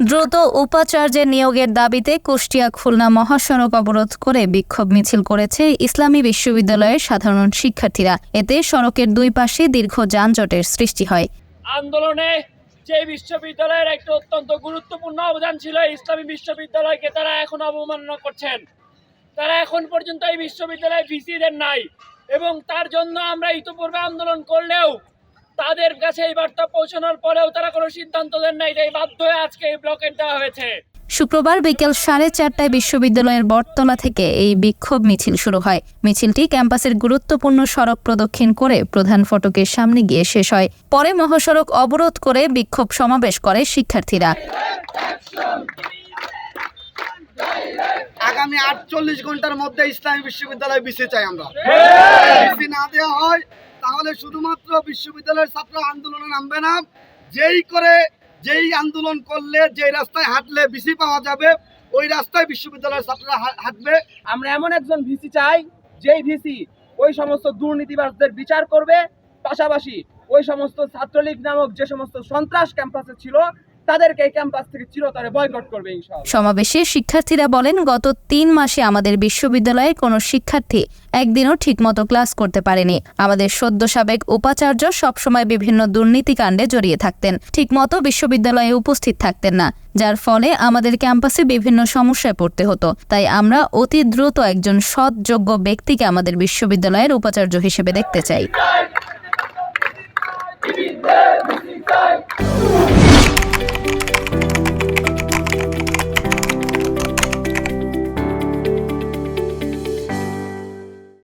দ্রুত উপাচার্যের নিয়োগের দাবিতে কুষ্টিয়া খুলনা মহাসড়ক অবরোধ করে বিক্ষোভ মিছিল করেছে ইসলামী বিশ্ববিদ্যালয়ের সাধারণ শিক্ষার্থীরা। এতে সড়কের দুই পাশে দীর্ঘ যানজটের সৃষ্টি হয়। আন্দোলনে যে বিশ্ববিদ্যালয়ের একটা অত্যন্ত গুরুত্বপূর্ণ অবদান ছিল ইসলামী বিশ্ববিদ্যালয়কে তারা এখন অবমাননা করছেন। তারা এখন পর্যন্ত এই বিশ্ববিদ্যালয়ে ভিসি দেন নাই এবং তার জন্য আমরা ইতিপূর্বে আন্দোলন করলেও তাদের কাছে এই বার্তা পৌঁছানোর পরেও তারা কোনো সিদ্ধান্ত দেন নাই তাই বাধ্য হয়ে আজকে এই ব্লকেট দেওয়া হয়েছে। শুক্রবার বিকেল সাড়ে চারটায় বিশ্ববিদ্যালয়ের বটতলা থেকে এই বিক্ষোভ মিছিল শুরু হয়। মিছিলটি ক্যাম্পাসের গুরুত্বপূর্ণ সড়ক প্রদক্ষিণ করে প্রধান ফটকের সামনে গিয়ে শেষ হয়। পরে মহাসড়ক অবরোধ করে বিক্ষোভ সমাবেশ করে শিক্ষার্থীরা। আগামী আটচল্লিশ ঘণ্টার মধ্যে ইসলামী বিশ্ববিদ্যালয় বিসি চাই আমরা। বিসি না দেওয়া হয় তাহলে শুধুমাত্র বিশ্ববিদ্যালয়ের ছাত্র আন্দোলনে নামবে না। যেই করে যেই আন্দোলন করলে, যেই রাস্তায় হাঁটলে বিসি পাওয়া যাবে, ওই রাস্তায় বিশ্ববিদ্যালয়ের ছাত্ররা হাঁটবে। আমরা এমন একজন ভিসি চাই, যেই ভিসি ওই সমস্ত দুর্নীতিবাজদের বিচার করবে। পাশাপাশি ওই সমস্ত ছাত্রলীগ নামক যে সমস্ত সন্ত্রাস ক্যাম্পাসে ছিল তাদেরকে এই ক্যাম্পাস থেকে চিরতরে বয়কট করবে সমাবেশে শিক্ষার্থীরা বলেন, গত তিন মাসে আমাদের বিশ্ববিদ্যালয়ে কোনো শিক্ষার্থী একদিনও ঠিকমতো ক্লাস করতে পারেনি। আমাদের সদ্য সাবেক উপাচার্য সবসময় বিভিন্ন দুর্নীতিকাণ্ডে জড়িয়ে থাকতেন। ঠিকমতো বিশ্ববিদ্যালয়ে উপস্থিত থাকতেন না, যার ফলে আমাদের ক্যাম্পাসে বিভিন্ন সমস্যায় পড়তে হতো। তাই আমরা অতি দ্রুত একজন সৎ যোগ্য ব্যক্তিকে আমাদের বিশ্ববিদ্যালয়ের উপাচার্য হিসেবে দেখতে চাই।